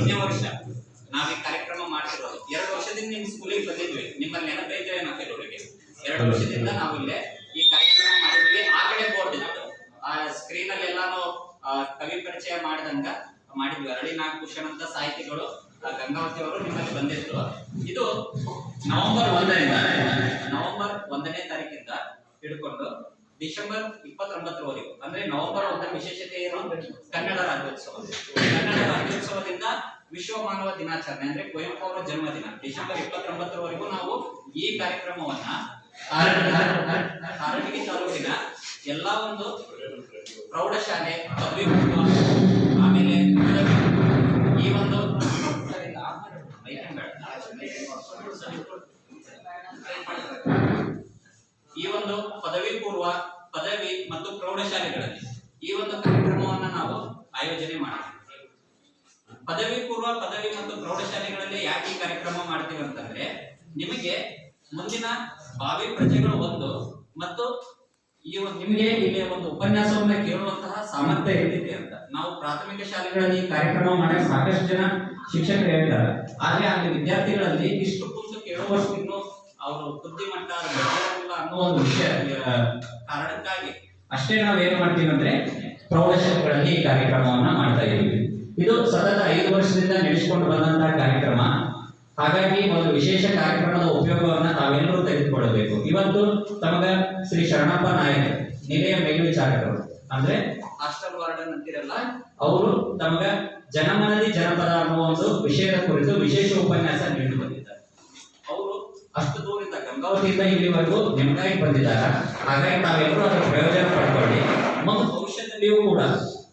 ಐದನೇ ವರ್ಷ ನಾವ್ ಈ ಕಾರ್ಯಕ್ರಮ ಮಾಡ್ತಿರೋದು. ಎರಡು ವರ್ಷದಿಂದ ನಿಮ್ ಸ್ಕೂಲಿಗೆ ಬಂದಿದ್ವಿ. ನಿಮ್ಮಲ್ಲಿ ನೆನಪೈತೆ ಏನೋ ಕೆಲವರಿಗೆ ಎರಡು ವರ್ಷದಿಂದ ನಾವು ಇಲ್ಲೇ ಈ ಕಾರ್ಯಕ್ರಮ ಮಾಡಿದ್ವಿ. ಆ ಕಡೆ ಬೋರ್ಡ್ ಇತ್ತು ಆ ಸ್ಕ್ರೀನ್ ಅಲ್ಲಿ ಎಲ್ಲಾನು ಕವಿ ಪರಿಚಯ ಮಾಡಿದಂಗ ಮಾಡಿದ್ವಿ. ಅರಳಿ ನಾಗಭೂಷಣ್ ಅಂತ ಸಾಹಿತಿಗಳು ಗಂಗಾವತಿ ಅವರು ನಿಮ್ಮಲ್ಲಿ ಬಂದಿದ್ರು. ಇದು ನವೆಂಬರ್ ಒಂದರಿಂದ ನವೆಂಬರ್ ಒಂದನೇ ತಾರೀಕಿಂದ ಹಿಡ್ಕೊಂಡು ಡಿಸೆಂಬರ್ ಇಪ್ಪತ್ತೊಂಬತ್ತರವರೆಗೂ. ಅಂದ್ರೆ ನವೆಂಬರ್ ಒಂದರ ವಿಶೇಷತೆ ಏನು? ಕನ್ನಡ ರಾಜ್ಯೋತ್ಸವ. ಕನ್ನಡ ವಿಶ್ವ ಮಾನವ ದಿನಾಚರಣೆ ಅಂದ್ರೆ ಕುವೆಂಪು ಅವರ ಜನ್ಮದಿನ. ಡಿಸೆಂಬರ್ ಇಪ್ಪತ್ತೊಂಬತ್ತರವರೆಗೂ ನಾವು ಈ ಕಾರ್ಯಕ್ರಮವನ್ನ ಕಾರಟಗಿ ತಾಲೂಕಿನ ಎಲ್ಲಾ ಒಂದು ಪ್ರೌಢಶಾಲೆ ಪದವಿ ಆಮೇಲೆ ಈ ಒಂದು ಈ ಒಂದು ಪದವಿ ಪೂರ್ವ, ಪದವಿ ಮತ್ತು ಪ್ರೌಢಶಾಲೆಗಳಲ್ಲಿ ಈ ಒಂದು ಕಾರ್ಯಕ್ರಮವನ್ನ ನಾವು ಆಯೋಜನೆ ಮಾಡ್ತೀವಿ ಪದವಿ ಪೂರ್ವ, ಪದವಿ ಮತ್ತು ಪ್ರೌಢಶಾಲೆಗಳಲ್ಲಿ ಯಾಕೆ ಈ ಕಾರ್ಯಕ್ರಮ ಮಾಡ್ತೀವಿ ಅಂತಂದ್ರೆ, ನಿಮಗೆ ಮುಂದಿನ ಭಾವಿ ಪ್ರಜೆಗಳು ಒಂದು ಮತ್ತು ಈ ಒಂದು ನಿಮಗೆ ಇಲ್ಲಿ ಒಂದು ಉಪನ್ಯಾಸವನ್ನ ಕೇಳುವಂತಹ ಸಾಮರ್ಥ್ಯ ಎಲ್ಲಿದೆ ಅಂತ. ನಾವು ಪ್ರಾಥಮಿಕ ಶಾಲೆಗಳಲ್ಲಿ ಈ ಕಾರ್ಯಕ್ರಮ ಮಾಡಕ್ಕೆ ಸಾಕಷ್ಟು ಜನ ಶಿಕ್ಷಕರು ಹೇಳ್ತಾರೆ. ಆದ್ರೆ ಅಲ್ಲಿ ವಿದ್ಯಾರ್ಥಿಗಳಲ್ಲಿ ಇಷ್ಟು ಕುಂತು ಕೇಳುವಷ್ಟು ಇನ್ನು ಅವರು ಬುದ್ಧಿಮಟ್ಟ ಅನ್ನೋ ಒಂದು ವಿಷಯ ಕಾರಣಕ್ಕಾಗಿ. ಅಷ್ಟೇ ನಾವು ಏನ್ ಮಾಡ್ತೀವಿ ಅಂದ್ರೆ ಪ್ರೌಢಶಾಲೆಗಳಲ್ಲಿ ಈ ಕಾರ್ಯಕ್ರಮವನ್ನ ಮಾಡ್ತಾ ಇದ್ದೀವಿ. ಇದು ಸತತ ಐದು ವರ್ಷದಿಂದ ನಡೆಸಿಕೊಂಡು ಬಂದಂತಹ ಕಾರ್ಯಕ್ರಮ. ಹಾಗಾಗಿ ಒಂದು ವಿಶೇಷ ಕಾರ್ಯಕ್ರಮದ ಉಪಯೋಗವನ್ನ ತಾವೆಲ್ಲರೂ ತೆಗೆದುಕೊಳ್ಳಬೇಕು. ಇವತ್ತು ತಮಗ ಶ್ರೀ ಶರಣಪ್ಪ ನಾಯಕ್ ನಿಲಯ ಮೇಲ್ವಿಚಾರಕರು ಅಂದ್ರೆ ಹಾಸ್ಟೆಲ್ ವಾರ್ಡನ್ ಅಂತಿರಲ್ಲ? ಅವರು ತಮಗ ಜನಮನದಿ ಜನಪದ ಅನ್ನುವ ಒಂದು ವಿಷಯದ ಕುರಿತು ವಿಶೇಷ ಉಪನ್ಯಾಸ ನೀಡಿ ಬಂದಿದ್ದಾರೆ. ಅವರು ಅಷ್ಟು ದೂರದಿಂದ ಗಂಗಾವತಿಯಿಂದ ಇಲ್ಲಿವರೆಗೂ ನಿಮಗಾಗಿ ಬಂದಿದ್ದಾರೆ. ಹಾಗಾಗಿ ತಾವೆಲ್ಲರೂ ಅದರ ಪ್ರಯೋಜನ ಪಡ್ಕೊಳ್ಳಿ. ಮತ್ತು ಭವಿಷ್ಯದಲ್ಲಿಯೂ ಕೂಡ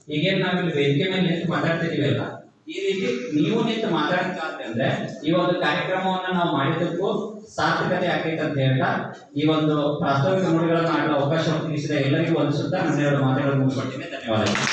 ಈಗೇನ್ ನಾವಿಲ್ಲಿ ವೇದಿಕೆ ಮೇಲೆ ನಿಂತು ಮಾತಾಡ್ತಿದೀವಲ್ಲ ಈ ರೀತಿ ನೀವು ನಿಂತು ಮಾತಾಡ್ತಾ ಅಂದ್ರೆ ಈ ಒಂದು ಕಾರ್ಯಕ್ರಮವನ್ನ ನಾವು ಮಾಡಿದ್ದಕ್ಕೂ ಸಾರ್ಥಕತೆ ಆಗೈತೆ ಅಂತ ಹೇಳ್ತಾ ಈ ಒಂದು ಪ್ರಾಸ್ತಾವಿಕ ನುಡಿಗಳನ್ನು ಆಡಲು ಅವಕಾಶ ಒದಗಿಸಿದ ಎಲ್ಲರಿಗೂ ಒಂದು ಸುತ್ತ ಹನ್ನೆರಡು ಮಾತುಗಳನ್ನು ಮುಗಿಸ್ಕೊಳ್ತೀನಿ ಧನ್ಯವಾದಗಳು.